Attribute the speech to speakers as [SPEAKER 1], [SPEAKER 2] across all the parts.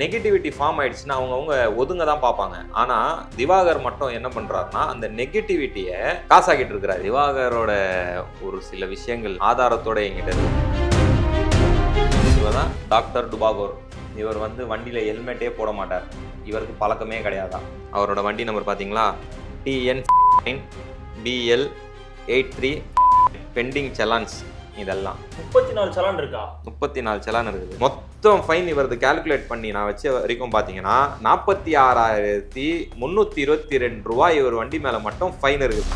[SPEAKER 1] Negativity form ஆயிடுச்சுன்னா அவங்கவுங்க ஒதுங்க தான் பார்ப்பாங்க. ஆனா திவாகர் மட்டும் என்ன பண்றாருன்னா அந்த நெகட்டிவிட்டியை காசாக்கிட்டு இருக்கிறார். திவாகரோட ஒரு சில விஷயங்கள் ஆதாரத்தோட எங்கிட்ட இவர் தான் டாக்டர் டுபாகோர். இவர் வந்து வண்டியில் ஹெல்மெட்டே போட மாட்டார். இவருக்கு பழக்கமே கிடையாதான். அவரோட வண்டி நம்பர் பார்த்தீங்களா TN nine BL eight three pending challans இதெல்லாம்.
[SPEAKER 2] முப்பத்தி நாலு சலான் இருக்கா?
[SPEAKER 1] முப்பத்தி நாலு செலான் இருக்குது. மொத்தம் ஃபைன் இவரது கால்குலேட் பண்ணி நான் வச்ச வரைக்கும் பார்த்தீங்கன்னா நாற்பத்தி ஆறாயிரத்தி முந்நூற்றி இருபத்தி ரெண்டு ரூபாய் இவர் வண்டி மேலே மட்டும் ஃபைன் இருக்குது.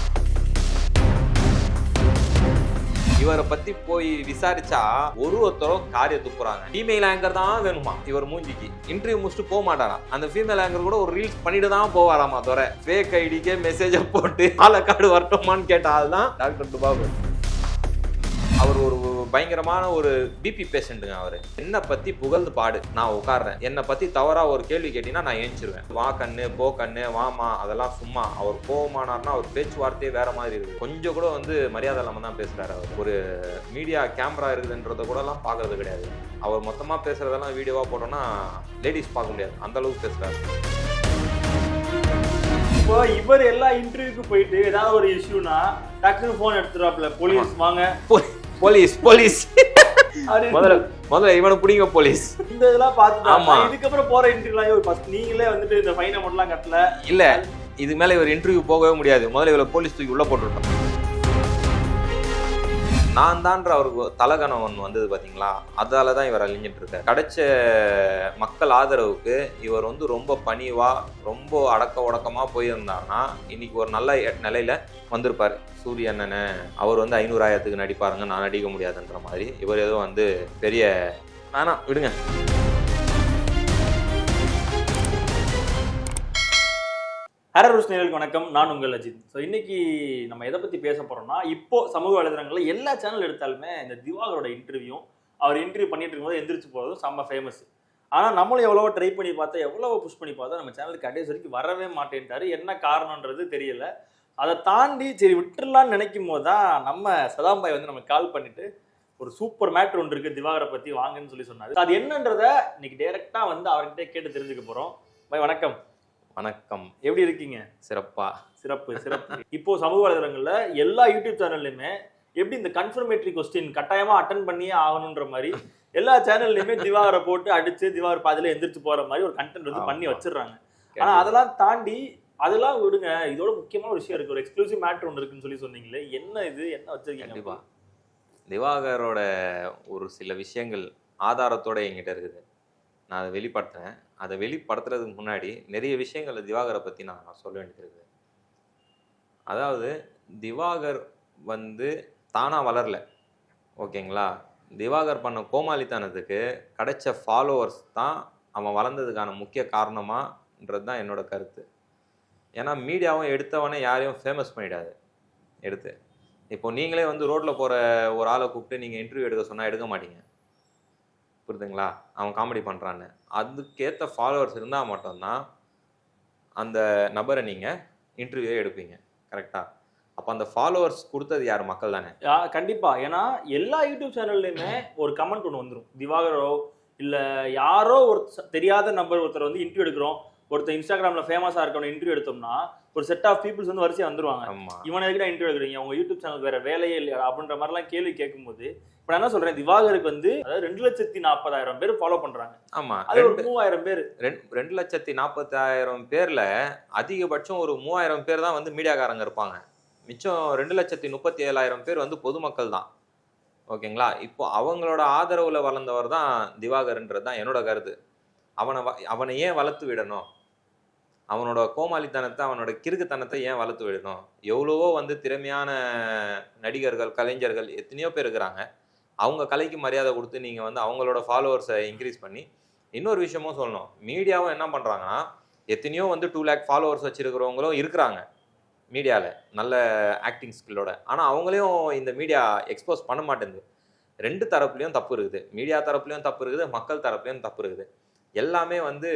[SPEAKER 1] இவரை பத்தி போய் விசாரிச்சா ஒரு ஒருத்தரும் காரிய துப்புறாங்க. ஃபீமேல் ஆங்கர் தான் வேணுமா? இவர் மூஞ்சிக்கு. இன்டர்வியூ முடிச்சுட்டு போக மாட்டாரா? அந்த ஃபீமேல் ஆங்கர் கூட ஒரு ரீல்ஸ் பண்ணிட்டு தான் போவாராமா தவிர ஃபேக் ஐடிக்கே மெசேஜை போட்டு ஆளக்காடு வரட்டுமான்னு கேட்ட ஆள் தான் டாக்டர் துபாபு பயங்கரமான ஒரு பிபி பேஷண்ட்டுங்க அவர். என்னை பத்தி புகழ்ந்து பாடு. நான் உட்கார்றேன். என்னை பத்தி தவறா ஒரு கேள்வி கேட்டீங்கன்னா நான் ஏஞ்சிருவேன். வா கண்ணு போ கண்ணு வாமா அதெல்லாம் சும்மா. அவர் கோவமானார்னா அவர் பேச்சுவார்த்தையே வேற மாதிரி இருக்கு கொஞ்சம் கூட வந்து மரியாதை இல்லாம தான் பேசுறாரு அவர். ஒரு மீடியா கேமரா இருக்குதுன்றத கூட எல்லாம் பாக்குறது கிடையாது. அவர் மொத்தமா பேசுறதெல்லாம் வீடியோவா போட்டோம்னா லேடிஸ் பார்க்க முடியாது. அந்த அளவுக்கு பேசுறாரு.
[SPEAKER 2] இப்போ இவர் எல்லா இன்டர்வியூக்கு போயிட்டு ஏதாவது ஒரு இஷ்யூனா டக்குனு போன் எடுத்துறாப்ல போலீஸ் வாங்க.
[SPEAKER 1] Police police. முதல்ல முதல்ல இவனை பிடிங்க போலீஸ்.
[SPEAKER 2] இந்த இதெல்லாம் பார்த்து
[SPEAKER 1] ஆமா.
[SPEAKER 2] இதுக்கப்புறம் போற இன்டர்வியூலாம் ஃபர்ஸ்ட் நீங்களே வந்துட்டு இந்த ஃபைன் அமௌண்ட்லாம் கட்டல.
[SPEAKER 1] இல்ல இது மேல இவர் இன்டர்வியூ போகவே முடியாது. முதல்ல இவரை போலீஸ் தூக்கி உள்ள போட்டுருட்டோம் நான் தான்ற அவருக்கு தலகணவன் வந்தது பார்த்தீங்களா அதால தான் இவர் அழிஞ்சிட்டு இருக்கார் கிடைச்ச மக்கள் ஆதரவுக்கு இவர் வந்து ரொம்ப பணிவா ரொம்ப அடக்க உடக்கமா போயிருந்தாருன்னா இன்னைக்கு ஒரு நல்ல எ- நிலையில வந்திருப்பார். சூரிய அண்ணனை அவர் வந்து ஐநூறாயிரத்துக்கு நடிப்பாருங்க நான் நடிக்க முடியாதுன்ற மாதிரி. இவர் ஏதோ வந்து பெரிய வேணாம் விடுங்க.
[SPEAKER 2] ஹரர் நேர்களுக்கு வணக்கம். நான் உங்கள் அஜித். ஸோ இன்னைக்கு நம்ம எதை பற்றி பேச போகிறோம்னா இப்போ சமூக வலைதளங்களில் எல்லா சேனல் எடுத்தாலுமே இந்த திவாகரோட இன்டர்வியூ அவர் இன்டர்வியூ பண்ணிட்டு இருக்கும்போது எந்திரிச்சு போகிறதும் செம்ம ஃபேமஸ் ஆனால் நம்மளும் எவ்வளவோ ட்ரை பண்ணி பார்த்தா எவ்வளவோ புஷ் பண்ணி பார்த்தா நம்ம சேனலுக்கு கடைசி வரைக்கும் வரவே மாட்டேன்ட்டாரு. என்ன காரணம்ன்றது தெரியல. அதை தாண்டி சரி விட்டுடலான்னு நினைக்கும் போது தான் நம்ம சதாம்பாய் வந்து நம்ம கால் பண்ணிட்டு ஒரு சூப்பர் மேட்ரு ஒன்று இருக்குது திவாகரை பற்றி வாங்கன்னு சொல்லி சொன்னார். அது என்னன்றதை இன்னைக்கு டேரெக்டாக வந்து அவர்கிட்ட கேட்டு தெரிஞ்சுக்க போகிறோம் பாய் வணக்கம்.
[SPEAKER 1] வணக்கம்.
[SPEAKER 2] எப்படி இருக்கீங்க?
[SPEAKER 1] சிறப்பா.
[SPEAKER 2] சிறப்பு சிறப்பு. இப்போ சமூக வலைதளங்கள்ல எல்லா யூடியூப் சேனல்லையுமே எப்படி இந்த கன்ஃபர்மேட்டரி கொஸ்டின் கட்டாயமா அட்டன் பண்ணியே ஆகணுன்ற மாதிரி எல்லா சேனல்லையுமே திவாகரை போட்டு அடிச்சு திவாகர் பாதியில எந்திரிச்சு போற மாதிரி ஒரு கண்டென்ட் வந்து பண்ணி. வச்சிடுறாங்க. ஆனா அதெல்லாம் தாண்டி அதெல்லாம் விடுங்க. இதோட முக்கியமான ஒரு விஷயம் இருக்கு. ஒரு எக்ஸ்க்ளூசிவ் மேட்ரு ஒன்று இருக்குன்னு சொல்லி சொன்னீங்களே என்ன இது? என்ன வச்சிருக்கீங்க
[SPEAKER 1] கண்டிப்பா. திவாகரோட ஒரு சில விஷயங்கள் ஆதாரத்தோட என்கிட்ட இருக்குது. நான் அதை வெளிப்படுத்துறேன். அதை வெளிப்படுத்துறதுக்கு முன்னாடி நிறைய விஷயங்களை திவாகரை பற்றி நான் சொல்ல வேண்டியது அதாவது திவாகர் வந்து தானாக வளரல. ஓகேங்களா? திவாகர் பண்ண கோமாளித்தனத்துக்கு கிடைச்ச ஃபாலோவர்ஸ் தான் அவன் வளர்ந்ததுக்கான முக்கிய காரணமான்றது தான் என்னோட கருத்து. ஏன்னா மீடியாவும் எடுத்தவனே யாரையும் ஃபேமஸ் பண்ணிடாது. எடுத்து. இப்போ நீங்களே வந்து ரோட்டில் போகிற ஒரு ஆளை கூப்பிட்டு நீங்கள் இன்டர்வியூ எடுக்க சொன்னால் எடுக்க மாட்டீங்க. புரியுதுங்களா? அவன் காமெடி பண்ணுறான்னு அதுக்கேற்ற ஃபாலோவர்ஸ் இருந்தால் மட்டும்தான் அந்த நபரை நீங்கள் இன்டர்வியூவே எடுப்பீங்க. கரெக்டாக அப்போ அந்த ஃபாலோவர்ஸ் கொடுத்தது யார்? மக்கள் தானே.
[SPEAKER 2] ஆ, கண்டிப்பா. ஏன்னா எல்லா யூடியூப் சேனல்லையுமே ஒரு கமெண்ட் ஒன்று வந்துடும் திவாகரோ இல்ல யாரோ ஒரு தெரியாத நபர் ஒருத்தர் வந்து இன்டர்வியூ எடுக்கிறோம். ஒருத்தர் இன்ஸ்டாகிராம்ல ஃபேமஸா இருக்கவன இன்டர்வியூ எடுத்தோம்னா ஒரு செட் ஆஃப் பீப்புள்ஸ் வந்து வரிசையா வந்துருவாங்க. இவனை எதுக்கு இன்டர்வியூ எடுக்கிறீங்க? உங்க யூடியூப் சேனல் வேற வேலையே இல்லையா? அப்படின்ற மாதிரிலாம் கேள்வி கேட்கும்போது இப்போ என்ன சொல்றேன் திவாகருக்கு வந்து அதாவது ரெண்டு லட்சத்தி நாற்பதாயிரம் பேர் ஃபாலோ பண்றாங்க.
[SPEAKER 1] ஆமாம்
[SPEAKER 2] அது ஒரு மூவாயிரம் பேர்.
[SPEAKER 1] ரெண்டு ரெண்டு லட்சத்தி நாற்பத்தாயிரம் பேரில் அதிகபட்சம் ஒரு மூவாயிரம் பேர் தான் வந்து மீடியாக்காரங்க இருப்பாங்க. மிச்சம் ரெண்டு லட்சத்தி முப்பத்தி ஏழாயிரம் பேர் வந்து பொதுமக்கள் தான். ஓகேங்களா? இப்போ அவங்களோட ஆதரவுல வளர்ந்தவர் தான் திவாகர்ன்றது தான் என்னோட கருத்து. அவனை அவனை ஏன் வளர்த்து விடணும்? அவனோட கோமாளித்தனத்தை அவனோட கிறுக்குத்தனத்தை ஏன் வளர்த்து விடணும்? எவ்வளவோ வந்து திறமையான நடிகர்கள் கலைஞர்கள் எத்தனையோ பேர் இருக்கிறாங்க. அவங்க கலைக்கு மரியாதை கொடுத்து நீங்கள் வந்து அவங்களோட ஃபாலோவர்ஸை இன்க்ரீஸ் பண்ணி இன்னொரு விஷயமும் சொல்லணும். மீடியாவும் என்ன பண்ணுறாங்கன்னா எத்தனையோ வந்து டூ லேக் ஃபாலோவர்ஸ் வச்சுருக்கிறவங்களும் இருக்கிறாங்க மீடியாவில் நல்ல ஆக்டிங் ஸ்கில்லோட ஆனால் அவங்களையும் இந்த மீடியா எக்ஸ்போஸ் பண்ண மாட்டேங்குது. ரெண்டு தரப்புலையும் தப்பு இருக்குது. மீடியா தரப்புலையும் தப்பு இருக்குது மக்கள் தரப்புலையும் தப்பு இருக்குது. எல்லாமே வந்து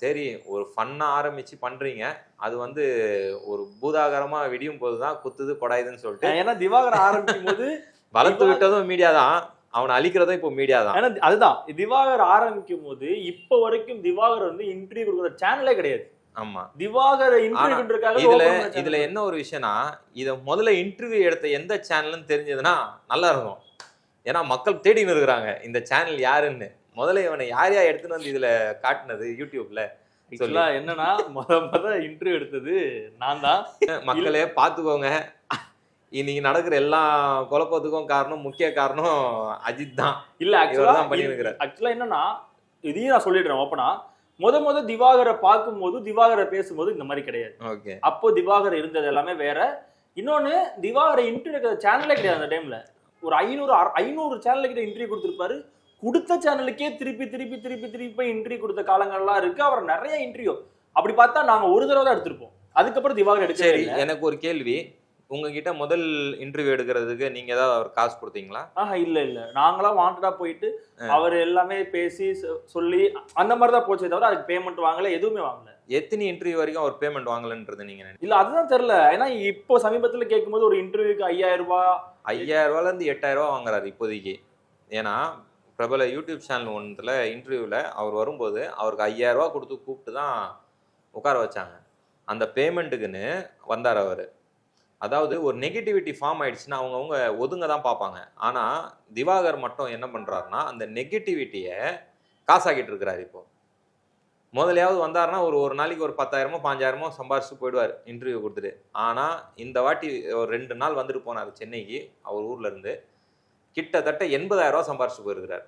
[SPEAKER 1] சரி ஒரு ஃபன்னாக ஆரம்பித்து பண்ணுறீங்க அது வந்து ஒரு பூதாகரமாக விடியும் போது தான் குத்துது கொடாயுதுன்னு சொல்லிட்டு
[SPEAKER 2] ஏன்னா திவாகர் ஆரம்பிக்கும் போது
[SPEAKER 1] வளர்த்து விட்டதும் மீடியா தான். அவனை அழிக்கிறதும் இப்போ மீடியா தான்.
[SPEAKER 2] ஏன்னா அதுதான். திவாகர் ஆரம்பிக்கும் போது இப்ப வரைக்கும் திவாகர் வந்து இன்டர்வியூ கொடுக்குற சேனலே கிடையாது.
[SPEAKER 1] ஆமா.
[SPEAKER 2] திவாகர் இன்டர்வியூ
[SPEAKER 1] இதுல இதுல. என்ன ஒரு விஷயம்னா இத முதல்ல இன்டர்வியூ எடுத்த எந்த சேனல்னு தெரிஞ்சதுன்னா நல்லா இருக்கும். ஏன்னா மக்கள் தேடின்னு இருக்கிறாங்க. இந்த சேனல் யாருன்னு. முதல்ல இவனை யார் யார் எடுத்துன்னு வந்து இதுல காட்டுனது யூடியூப்ல?
[SPEAKER 2] என்னன்னா முத முத இன்டர்வியூ எடுத்தது நான் தான்.
[SPEAKER 1] மக்களே பாத்துக்கோங்க இன்னைக்கு நடக்கிற எல்லா குழப்பத்துக்கும் காரணம் முக்கிய காரணம் அஜித் தான்.
[SPEAKER 2] இல்ல ஆக்சுவலா
[SPEAKER 1] பண்ணியிருக்கிறார்.
[SPEAKER 2] ஆக்சுவலா என்னன்னா இதையும் நான் சொல்லிடுறேன் ஓப்பனா முத முத திவாகரை பார்க்கும்போது திவாகரை பேசும்போது இந்த மாதிரி கிடையாது.
[SPEAKER 1] ஓகே.
[SPEAKER 2] அப்போ திவாகர் இருந்தது எல்லாமே வேற. இன்னொன்னு திவாகரை இன்டர்வியூ சேனலே கிடையாது அந்த டைம்ல ஒரு ஐநூறு ஐநூறு சேனலுக்கிட்ட இன்டர்வியூ கொடுத்துருப்பாரு. கொடுத்த சேனலுக்கே திருப்பி திருப்பி திருப்பி திருப்பி இன்டர்வியூ கொடுத்த காலங்கள்லாம் இருக்கு. அவர் நிறைய இன்டர்வியூ அப்படி பார்த்தா நாங்க ஒரு தடவை தான் எடுத்திருப்போம். அதுக்கப்புறம் திவாகர் இல்லை.
[SPEAKER 1] எனக்கு ஒரு கேள்வி. உங்ககிட்ட முதல் இன்டர்வியூ எடுக்கிறதுக்கு நீங்க ஏதாவது அவர் காசு கொடுத்தீங்களா?
[SPEAKER 2] ஆஹா இல்ல இல்ல. நாங்களா வாண்டடா போயிட்டு. அவர் எல்லாமே பேசி சொல்லி அந்த மாதிரி தான் போச்சே தவிர அதுக்கு பேமெண்ட் வாங்கல எதுவுமே வாங்கல.
[SPEAKER 1] எத்தனை இன்டர்வியூ வரைக்கும் அவர் பேமெண்ட் வாங்கலன்றது நீங்க
[SPEAKER 2] இல்ல அதுதான் தெரியல. ஏன்னா இப்போ சமீபத்துல கேட்கும்போது ஒரு இன்டர்வியூக்கு ஐயாயிரம் ரூபாய்
[SPEAKER 1] ஐயாயிரம் ரூபாயில இருந்து எட்டாயிரம் ரூபாய் வாங்குறாரு இப்போதைக்கு. ஏன்னா பிரபல யூடியூப் சேனல் ஒன்றுல இன்டர்வியூவில் அவர் வரும்போது அவருக்கு ஐயாயிரம் ரூபாய் கொடுத்து கூப்பிட்டு தான் உட்கார வச்சாங்க. அந்த பேமெண்ட்டுக்குன்னு வந்தார் அவர். அதாவது ஒரு நெகட்டிவிட்டி ஃபார்ம் ஆயிடுச்சுன்னா அவங்கவுங்க ஒதுங்க தான் பார்ப்பாங்க. ஆனால் திவாகர் மட்டும் என்ன பண்ணுறாருன்னா அந்த நெகட்டிவிட்டியை காசாக்கிட்டு இருக்கிறாரு இப்போ. முதலையாவது வந்தாருன்னா ஒரு ஒரு நாளைக்கு ஒரு பத்தாயிரமோ பாஞ்சாயிரமோ சம்பாரிச்சு போயிடுவார் இன்டர்வியூ கொடுத்துட்டு. ஆனால் இந்த வாட்டி ஒரு ரெண்டு நாள் வந்துட்டு போனார் சென்னைக்கு அவர் ஊர்ல இருந்து. கிட்டத்தட்ட எண்பதாயிரம் ரூபாய் சம்பாரிச்சு போயிருக்கிறார்.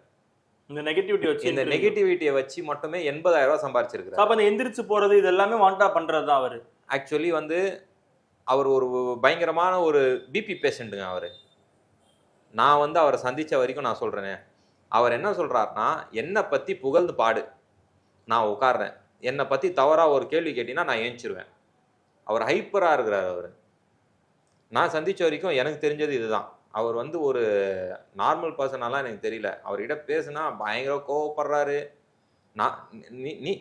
[SPEAKER 2] இந்த நெகட்டிவிட்டி வச்சு
[SPEAKER 1] இந்த. நெகட்டிவிட்டியை வச்சு மட்டுமே எண்பதாயிரம் ரூபாய் சம்பாரிச்சிருக்கிறார்.
[SPEAKER 2] அப்ப அந்த எந்திரிச்சு போறது இது எல்லாமே வாண்டா பண்றது தான் அவரு.
[SPEAKER 1] ஆக்சுவலி வந்து அவர் ஒரு பயங்கரமான ஒரு பிபி பேஷண்ட்டுங்க அவர். நான் வந்து அவரை சந்தித்த வரைக்கும் நான் சொல்கிறேனே அவர் என்ன சொல்கிறாருன்னா என்னை பற்றி புகழ்ந்து பாடு. நான் உட்கார்றேன். என்னை பற்றி தவறாக ஒரு கேள்வி கேட்டிங்கன்னா நான் ஏஞ்சிருவேன். அவர் ஹைப்பராக இருக்கிறார் அவர். நான் சந்தித்த வரைக்கும் எனக்கு தெரிஞ்சது இதுதான். அவர் வந்து ஒரு நார்மல் பர்சனாலாம் எனக்கு தெரியல. அவர்கிட்ட பேசுனா பயங்கர கோவப்படுறாரு. நான் நீ நீ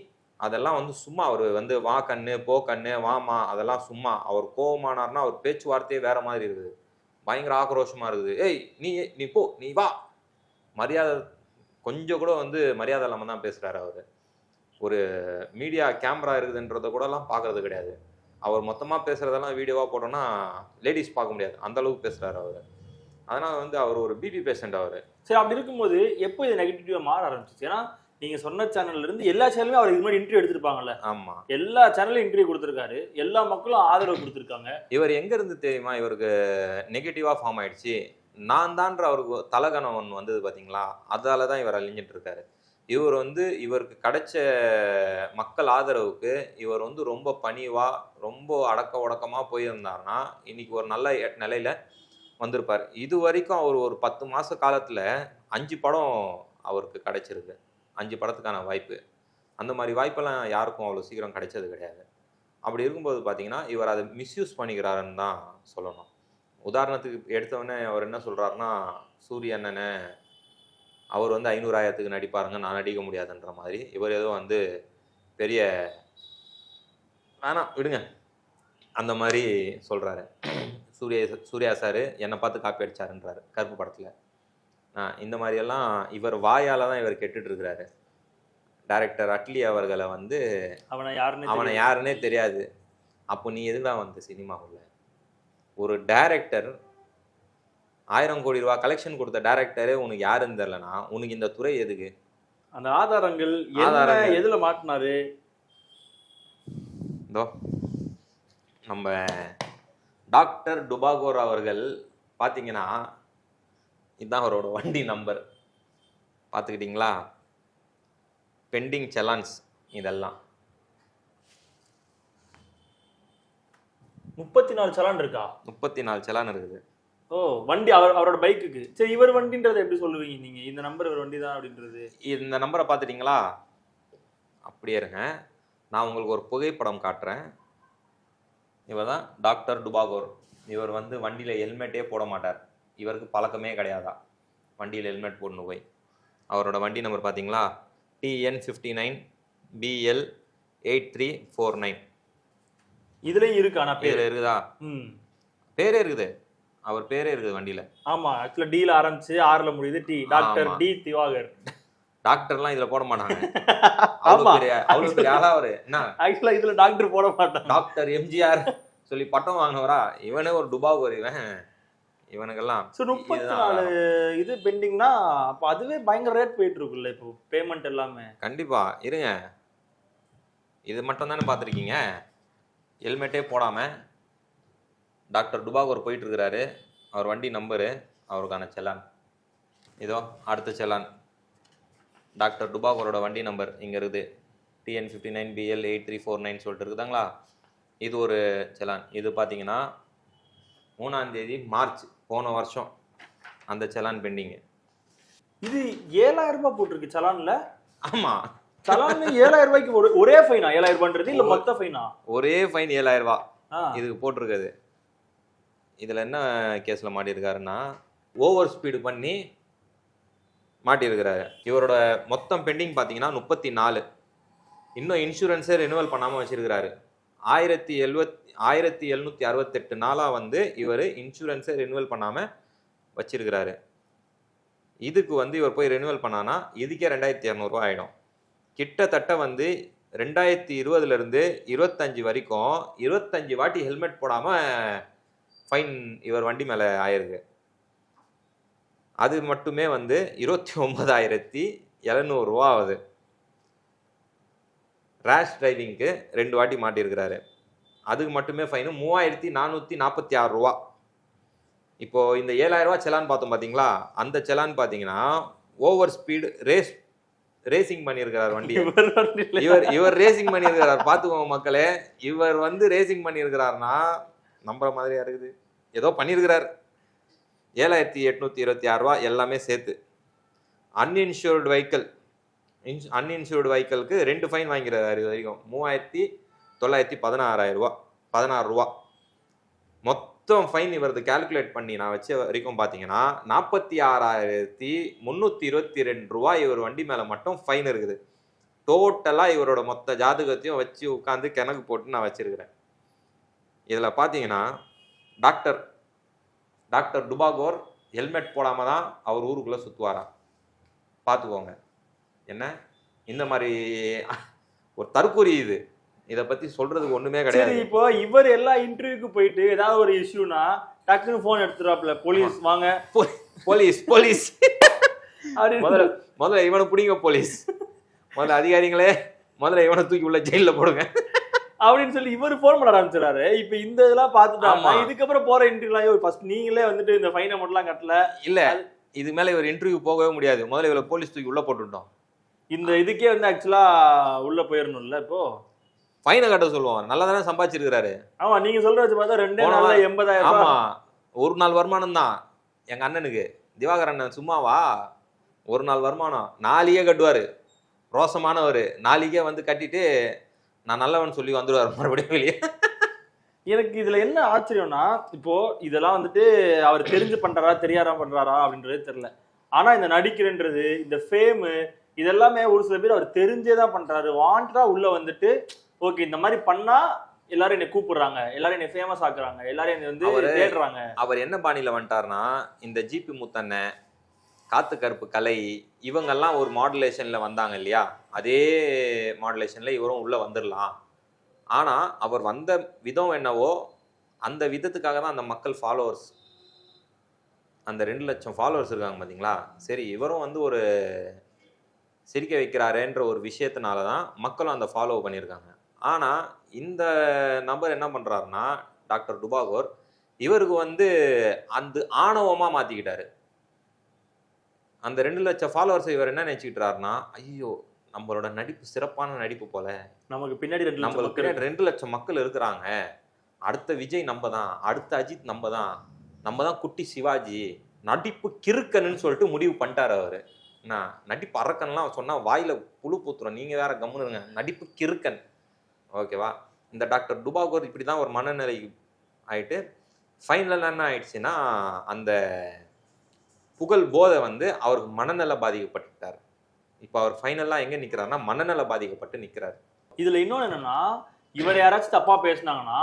[SPEAKER 1] அதெல்லாம் வந்து சும்மா அவர் வந்து வா கண்ணு போ கண்ணு வாமா அதெல்லாம் சும்மா. அவர் கோவமானார்னா அவர் பேச்சுவார்த்தையே வேற மாதிரி இருக்குது. பயங்கர ஆக்ரோஷமா இருக்குது. ஏய் நீ நீ போ நீ வா. மரியாதை கொஞ்சம் கூட வந்து மரியாதை இல்லாமல் தான் பேசுறாரு அவர். ஒரு மீடியா கேமரா இருக்குதுன்றத கூடலாம் பார்க்கறது கிடையாது. அவர் மொத்தமாக பேசுகிறதெல்லாம் வீடியோவாக போட்டோன்னா லேடிஸ் பார்க்க முடியாது. அந்த அளவுக்கு பேசுகிறாரு அவர். அதனால வந்து அவர் ஒரு பிபி பேஷண்ட் அவர்.
[SPEAKER 2] சரி அப்படி இருக்கும்போது எப்போ இது நெகட்டிவாக மாற ஆரம்பிச்சிச்சு? ஏன்னா நீங்க சொன்ன சேனல்ல இருந்து எல்லா சேனலுமே அவர் இது மாதிரி இன்டர்வியூ எடுத்திருப்பாங்கல்ல.
[SPEAKER 1] ஆமா.
[SPEAKER 2] எல்லா சேனலும் இன்டர்வியூ கொடுத்திருக்காரு. எல்லா மக்களும் ஆதரவு கொடுத்திருக்காங்க.
[SPEAKER 1] இவர் எங்க இருந்து தெரியுமா? இவருக்கு நெகட்டிவா ஃபார்ம் ஆயிடுச்சு. நான் தான்ற அவருக்கு தலகணம் ஒன்று வந்தது பாத்தீங்களா? அதால தான் இவர் அழிஞ்சிட்டு இருக்காரு. இவர் வந்து இவருக்கு கிடைச்ச மக்கள் ஆதரவுக்கு இவர் வந்து ரொம்ப பணிவா ரொம்ப அடக்க உடக்கமா போயிருந்தாருன்னா இன்னைக்கு ஒரு நல்ல நிலையில வந்திருப்பார். இது வரைக்கும் அவர் ஒரு பத்து மாச காலத்துல அஞ்சு படம் அவருக்கு கிடைச்சிருக்கு. அஞ்சு படத்துக்கான வாய்ப்பு. அந்த மாதிரி வாய்ப்பெல்லாம் யாருக்கும் அவ்வளோ சீக்கிரம் கிடைச்சது கிடையாது. அப்படி இருக்கும்போது பார்த்தீங்கன்னா இவர் அதை மிஸ்யூஸ் பண்ணிக்கிறாருன்னு தான் சொல்லணும். உதாரணத்துக்கு எடுத்தவொடனே அவர் என்ன சொல்கிறாருன்னா சூரிய அண்ணனை அவர் வந்து ஐநூறாயிரத்துக்கு நடிப்பாருங்க நான் நடிக்க முடியாதுன்ற மாதிரி. இவர் ஏதோ வந்து பெரிய வேணாம் விடுங்க. அந்த மாதிரி சொல்கிறாரு சூர்யா சூர்யா சார் என்னை பார்த்து காப்பி அடிச்சாருன்றாரு கருப்பு படத்தில். இந்த மாதிரியெல்லாம் இவர் வாயால தான் இவர் கெட்டுட்டு இருக்கிறாரு. டைரக்டர் அட்லி அவர்களை வந்து
[SPEAKER 2] அவனை யாருன்னு
[SPEAKER 1] அவனை. யாருன்னே தெரியாது. அப்போ நீ எதுக்குடா வந்த சினிமாவுல ஒரு டைரக்டர் ஆயிரம் கோடி ரூபாய் கலெக்ஷன் கொடுத்த டைரக்டரே உனக்கு யாருன்னு தெரியலனா உனக்கு இந்த துறை எதுக்கு?
[SPEAKER 2] அந்த ஆதாரங்கள்
[SPEAKER 1] ஆதாரங்கள்.
[SPEAKER 2] எதுல மாட்டினாரு?
[SPEAKER 1] இதோ நம்ம டாக்டர் டுபாகோர் அவர்கள் பார்த்தீங்கன்னா இதுதான் அவரோட வண்டி நம்பர் பார்த்துக்கிட்டிங்களா? பெண்டிங் செலான்ஸ் இதெல்லாம்.
[SPEAKER 2] முப்பத்தி நாலு சலான் இருக்கா?
[SPEAKER 1] முப்பத்தி நாலு செலான் இருக்குது.
[SPEAKER 2] ஓ வண்டி அவர் அவரோட பைக்குக்கு சரி இவர் வண்டின்றதை எப்படி சொல்லுவீங்க நீங்க? இந்த நம்பர் இவர் வண்டி தான் அப்படின்றது.
[SPEAKER 1] இந்த நம்பரை பார்த்துட்டிங்களா? அப்படியே இருங்க. நான் உங்களுக்கு ஒரு புகைப்படம் காட்டுறேன். இவர் தான் டாக்டர் டுபாகோர். இவர் வந்து வண்டியில் ஹெல்மெட்டே போட மாட்டார். இவருக்கு பழக்கமே கிடையாதா? வண்டியில் ஹெல்மெட் போடணும் போய். அவரோட வண்டி நம்பர் பார்த்தீங்களா TN fifty nine BL eight three four nine
[SPEAKER 2] இதுலயும் இருக்கு ஆனா பேர்.
[SPEAKER 1] இருக்குதா?
[SPEAKER 2] ம்.
[SPEAKER 1] பேரே இருக்குது. அவர் பேரே இருக்குது வண்டியில.
[SPEAKER 2] ஆமா ஆக்சுவலா டீல ஆரம்பிச்சு ஆறுல முடியுது. D doctor. டி திவாகர்.
[SPEAKER 1] டாக்டர்லாம் இதுல போட மாட்டாங்க.
[SPEAKER 2] ஆமா.
[SPEAKER 1] அவ்வளவு பெரிய ஆளா அவரு. என்ன?
[SPEAKER 2] ஆக்சுவலா இதுல டாக்டர் போட மாட்டாங்க.
[SPEAKER 1] டாக்டர் எம்ஜிஆர் சொல்லி பட்டம் வாங்கினவரா? இவனே ஒரு டுபாக் ஒரு இவன். இவனுக்கெல்லாம்
[SPEAKER 2] ஸோ முப்பத்தி நாலு இது பெண்டிங்னா அப்ப அதுவே பயங்கர ரேட் போயிட்டு இருக்குல்ல இப்போ பேமெண்ட் எல்லாமே?
[SPEAKER 1] கண்டிப்பா. இருங்க. இது மட்டும் தானே பார்த்துருக்கீங்க? ஹெல்மெட்டே போடாம டாக்டர் டுபாகூர் போயிட்டு இருக்கிறாரு அவர் வண்டி நம்பரு அவருக்கான செலான். இதோ அடுத்த செலான். டாக்டர் டுபாகூரோட வண்டி நம்பர் இங்கே இருக்குது. TN fifty nine BL eight three four nine சொல்லிட்டு இருக்குதாங்களா? இது ஒரு செலான். இது பார்த்தீங்கன்னா மூணாம் தேதி மார்ச். போன வருஷம் அந்த செலான் பெண்டிங்கு.
[SPEAKER 2] இது ஏழாயிரம் ரூபாய் போட்டிருக்கு சலான்ல.
[SPEAKER 1] ஆமாம்
[SPEAKER 2] சலான் ஏழாயிரம் ரூபாய்க்கு ஒரு- ஒரே ஃபைனா ஏழாயிரம் ரூபான்றது இல்ல மொத்த ஃபைனா
[SPEAKER 1] ஒரே ஃபைன் ஏழாயிரம் ரூபாய் இதுக்கு போட்டிருக்காது இதில் என்ன கேஸில் மாட்டியிருக்காருன்னா ஓவர் ஸ்பீடு பண்ணி மாட்டியிருக்கிறாரு. இவரோட மொத்தம் பெண்டிங் பார்த்தீங்கன்னா முப்பத்தி நாலு. இன்னும் இன்சூரன்ஸே ரெனுவல் பண்ணாமல் வச்சிருக்கிறாரு. ஆயிரத்தி எழுவத் ஆயிரத்தி எழுநூற்றி அறுபத்தெட்டு நாளாக வந்து இவர் இன்சூரன்ஸை ரினுவல் பண்ணாமல் வச்சிருக்கிறாரு. இதுக்கு வந்து இவர் போய் ரெனுவல் பண்ணானா இதுக்கே ரெண்டாயிரத்தி இரநூறுவா ஆகிடும் கிட்டத்தட்ட வந்து ரெண்டாயிரத்தி இருபதுலேருந்து இருபத்தஞ்சு வரைக்கும் இருபத்தஞ்சு வாட்டி ஹெல்மெட் போடாமல் ஃபைன் இவர் வண்டி மேலே ஆயிருக்கு. அது மட்டுமே வந்து இருபத்தி ஒம்பதாயிரத்தி எழுநூறுவா ஆகுது. ரேஷ் டிரைவிங்க்கு ரெண்டு வாட்டி மாட்டியிருக்கிறாரு. அதுக்கு மட்டுமே ஃபைனு மூவாயிரத்தி நானூற்றி நாற்பத்தி ஆறு ரூபா. இப்போ இந்த ஏழாயிரம் ரூபா செலான் பார்த்தோம் பார்த்தீங்களா அந்த செலான் பார்த்தீங்கன்னா ஓவர் ஸ்பீடு ரேஸ் ரேசிங் பண்ணியிருக்கிறார் வண்டியை
[SPEAKER 2] இவர்.
[SPEAKER 1] இவர் இவர் ரேசிங் பண்ணியிருக்கிறார். பார்த்துக்கோங்க மக்களே. இவர் வந்து ரேசிங் பண்ணியிருக்கிறாருன்னா நம்புற மாதிரியா இருக்குது. ஏதோ பண்ணியிருக்கிறார். ஏழாயிரத்தி எட்நூத்தி இருபத்தி ஆறு ரூபா எல்லாமே சேர்த்து. அன்இன்சூர்டு வெஹிக்கிள் இன்ஸ் அன்இன்சூர்டு வெஹிக்கிளுக்கு ரெண்டு ஃபைன் வாங்கிறாரு இது வரைக்கும். மூவாயிரத்தி தொள்ளாயிரத்தி பதினாறாயிரரூவா. பதினாறுரூவா. பதினாறு ரூபா மொத்தம் ஃபைன் இவரது கேல்குலேட் பண்ணி நான் வச்ச வரைக்கும் பார்த்தீங்கன்னா நாற்பத்தி ஆறாயிரத்தி முந்நூற்றி இருபத்தி ரெண்டு ரூபா இவர் வண்டி மேலே மட்டும் ஃபைன் இருக்குது. டோட்டலாக இவரோட மொத்த ஜாதகத்தையும் வச்சு உட்காந்து கிணக்கு போட்டு நான் வச்சுருக்கிறேன். இதில் பார்த்தீங்கன்னா டாக்டர் டாக்டர் டுபாகோர் ஹெல்மெட் போடாமல் தான் அவர் ஊருக்குள்ளே சுற்றுவாராம் பார்த்துக்கோங்க என்ன? இந்த மாதிரி ஒரு தற்கொலை இது. இதை பற்றி சொல்கிறதுக்கு ஒன்றுமே கிடையாது.
[SPEAKER 2] இப்போ இவர் எல்லா இன்டர்வியூக்கு போயிட்டு ஏதாவது ஒரு இஷ்யூனா டக்குன்னு போன் எடுத்துறாப்ல போலீஸ் வாங்க.
[SPEAKER 1] Police police. முதல்ல முதல்ல இவனை பிடிங்க போலீஸ். முதல்ல அதிகாரிங்களே முதல்ல இவனை தூக்கி உள்ள ஜெயில போடுங்க.
[SPEAKER 2] அப்படின்னு சொல்லி இவர் போன் பண்ண ஆரம்பிச்சிடாரு இப்ப இந்த இதெல்லாம் பாத்துட்டாங்க
[SPEAKER 1] ஆமா.
[SPEAKER 2] இதுக்கப்புறம் போற இன்டர்வியூலாம் ஃபர்ஸ்ட் நீங்களே வந்துட்டு இந்த ஃபைன் அமௌண்ட்லாம் கட்டல.
[SPEAKER 1] இல்ல இது மேல இவர் இன்டர்வியூ போகவே முடியாது. முதல்ல இவரை போலீஸ் தூக்கி உள்ள போட்டுட்டோம்.
[SPEAKER 2] இந்த இதுக்கே வந்து ஆக்சுவலா உள்ள போயிடணும்ல இப்போ?
[SPEAKER 1] ஃபைனை கட்ட சொல்லுவோம் நல்லா தானே சம்பாதிச்சிருக்கிறாரு.
[SPEAKER 2] ஆமா நீங்க சொல்ற வச்சு பார்த்தா ரெண்டே
[SPEAKER 1] வாரம்
[SPEAKER 2] எண்பதாயிரம்
[SPEAKER 1] ஆமா
[SPEAKER 2] ரூபாய்
[SPEAKER 1] ஒரு நாள் வருமானம் தான். எங்க அண்ணனுக்கு. திவாகர் அண்ணன் சும்மாவா? ஒரு நாள் வருமானம். நாளைக்கே கட்டுவாரு. ரோசமானவர். நாளைக்கே வந்து கட்டிட்டு நான் நல்லவன் சொல்லி வந்துடுவார். மறுபடியும் வெளியே.
[SPEAKER 2] எனக்கு இதுல என்ன ஆச்சரியம்னா இப்போ இதெல்லாம் வந்துட்டு அவர் தெரிஞ்சு பண்றாரா தெரியாரா பண்றாரா அப்படின்றது தெரியல. ஆனா இந்த நடிக்கிறன்றது இந்த ஃபேமு இதெல்லாமே ஒரு சில பேர் அவர் தெரிஞ்சே தான் பண்றாரு. வாண்டடா உள்ள வந்துட்டு ஓகே இந்த மாதிரி பண்ணா எல்லாரும் என்னை கூப்பிடுறாங்க. எல்லாரும் என்னை ஃபேமஸ் ஆக்குறாங்க. எல்லாரும் என்னை வந்து தேடுறாங்க.
[SPEAKER 1] அவர் என்ன பாணியில வந்துட்டாருன்னா இந்த ஜிபி முத்தண்ண காத்து கருப்பு கலை இவங்கெல்லாம் ஒரு மாடுலேஷன்ல வந்தாங்க இல்லையா? அதே மாடுலேஷன்ல இவரும் உள்ள வந்துடலாம் ஆனா அவர் வந்த விதம் என்னவோ அந்த விதத்துக்காக தான் அந்த மக்கள் ஃபாலோவர்ஸ் அந்த ரெண்டு லட்சம் ஃபாலோவர்ஸ் இருக்காங்க பாத்தீங்களா? சரி இவரும் வந்து ஒரு சிரிக்க வைக்கிறாரேன்ற ஒரு விஷயத்தினால தான் மக்களும் அந்த ஃபாலோ பண்ணியிருக்காங்க. ஆனா இந்த நபர் என்ன பண்றாருன்னா டாக்டர் டுபாகோர் இவருக்கு வந்து அந்த ஆணவமா மாத்திக்கிட்டாரு. அந்த ரெண்டு லட்சம் ஃபாலோவர்ஸ் இவர் என்ன நினைச்சுக்கிட்டாருன்னா ஐயோ நம்மளோட நடிப்பு சிறப்பான நடிப்பு போல.
[SPEAKER 2] நமக்கு பின்னாடி ரெண்டு லட்சம்
[SPEAKER 1] நம்மளுக்கு பின்னாடி ரெண்டு லட்சம் மக்கள் இருக்கிறாங்க. அடுத்த விஜய் நம்ம தான் அடுத்த அஜித் நம்ம தான் நம்ம தான் குட்டி சிவாஜி நடிப்பு கிறுக்கனுன்னு சொல்லிட்டு முடிவு பண்ணிட்டாரு அவரு. நான் நடிப்பு அரக்கன்லாம் சொன்னால் வாயில் புழு பூத்துரும். நீங்கள் வேற கம்முனுங்க நடிப்பு கிறுக்கன். ஓகேவா? இந்த டாக்டர் டுபாகோர் இப்படி தான் ஒரு மனநிலை ஆயிட்டு ஃபைனலில் என்ன ஆயிடுச்சுன்னா அந்த புகழ் போதை வந்து அவருக்கு மனநல பாதிக்கப்பட்டுட்டார். இப்போ அவர் ஃபைனலாக எங்கே நிற்கிறாருன்னா மனநல பாதிக்கப்பட்டு நிற்கிறாரு
[SPEAKER 2] இதில் இன்னொன்று என்னென்னா இவரை யாராச்சும் தப்பாக பேசினாங்கன்னா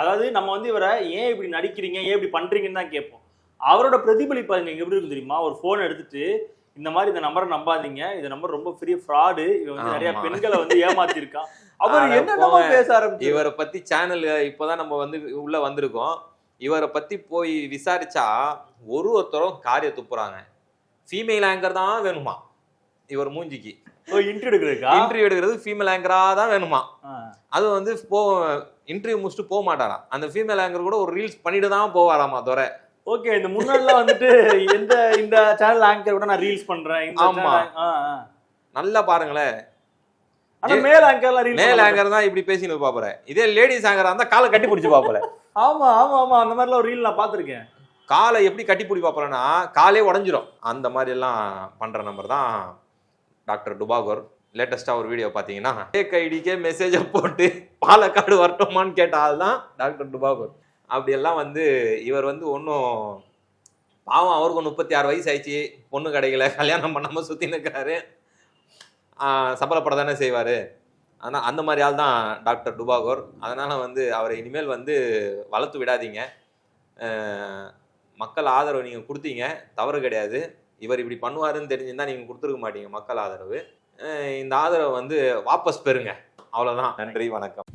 [SPEAKER 2] அதாவது நம்ம வந்து இவரை ஏன் இப்படி நடிக்கிறீங்க ஏன் இப்படி பண்ணுறீங்கன்னு தான் கேட்போம். அவரோட பிரதிபலிப்பு அதுங்க எப்படி இருக்கு தெரியுமா? ஒரு ஃபோன் எடுத்துட்டு இந்த மாதிரி இந்த நம்பரை நம்பாதீங்க. இந்த நம்பர் ரொம்ப பெரிய ஃப்ராடு இவன் வந்து நிறைய. பெண்களை வந்து ஏமாத்திருக்கான். அவர் என்னென்னமோ. பேச ஆரம்பிச்சு
[SPEAKER 1] இவரை பத்தி சேனல் இப்போதான் நம்ம வந்து உள்ள வந்திருக்கோம். இவரை பத்தி போய் விசாரிச்சா ஒரு ஒருத்தரும் காரிய துப்புறாங்க. ஃபீமேல் ஆங்கர் தான் வேணுமா? இவர் மூஞ்சிக்கு.
[SPEAKER 2] இன்டர்வியூ எடுக்கிறதுக்கா?
[SPEAKER 1] இன்டர்வியூ எடுக்கிறது ஃபீமேல் ஆங்கரா தான் வேணுமா. அது வந்து போ இன்டர்வியூ முடிச்சுட்டு போக மாட்டாராம். அந்த ஃபீமேல் ஆங்கர் கூட ஒரு ரீல்ஸ் பண்ணிட்டு தான் போவாராமா துரை?
[SPEAKER 2] ஓகே இந்த முன்னாடிலாம் வந்துட்டு எந்த இந்த சேனல் ஆங்கர் கூட நான் ரீல்ஸ் பண்றேன்.
[SPEAKER 1] ஆமா. நல்லா பாருங்களேன்.
[SPEAKER 2] ஆனா மேல் ஆங்கர்லாம் ரீல்ஸ்
[SPEAKER 1] மேல் ஆங்கர் தான் இப்படி பேசின்னு பாப்பற இதே லேடிஸ் ஆங்கரா இருந்தா காலை கட்டி பிடிச்சு பாப்பல
[SPEAKER 2] ஆமா ஆமா ஆமா. அந்த மாதிரிலாம் ஒரு ரீல் நான் பாத்திருக்கேன்
[SPEAKER 1] காலை எப்படி கட்டி பிடி பாப்பலன்னா காலே உடஞ்சிரும். அந்த மாதிரி எல்லாம் பண்ற நம்பர் தான் டாக்டர் டுபாகோர் லேட்டஸ்டா ஒரு வீடியோ பாத்தீங்கன்னா ஃபேக் ஐடிக்கே மெசேஜை போட்டு பாலக்காடு வரட்டுமான்னு கேட்ட ஆள் தான் டாக்டர் டுபாகோர் அப்படியெல்லாம் வந்து இவர் வந்து ஒன்றும் பாவம் அவருக்கு முப்பத்தி ஆறு வயசு ஆயிடுச்சு. பொண்ணு கிடைக்கல. கல்யாணம் பண்ணாமல் சுற்றி நிற்கிறாரு சபலப்பட தானே செய்வார். ஆனால் அந்த மாதிரி ஆள் தான் டாக்டர் டுபாகோர். அதனால் வந்து அவரை இனிமேல் வந்து வளர்த்து விடாதீங்க. மக்கள் ஆதரவு நீங்கள் கொடுத்தீங்க. தவறு கிடையாது. இவர் இப்படி பண்ணுவாருன்னு தெரிஞ்சுருந்தா நீங்கள் கொடுத்துருக்க மாட்டீங்க மக்கள் ஆதரவு. இந்த ஆதரவை வந்து வாபஸ் பெறுங்க. அவ்வளோதான் நன்றி வணக்கம்.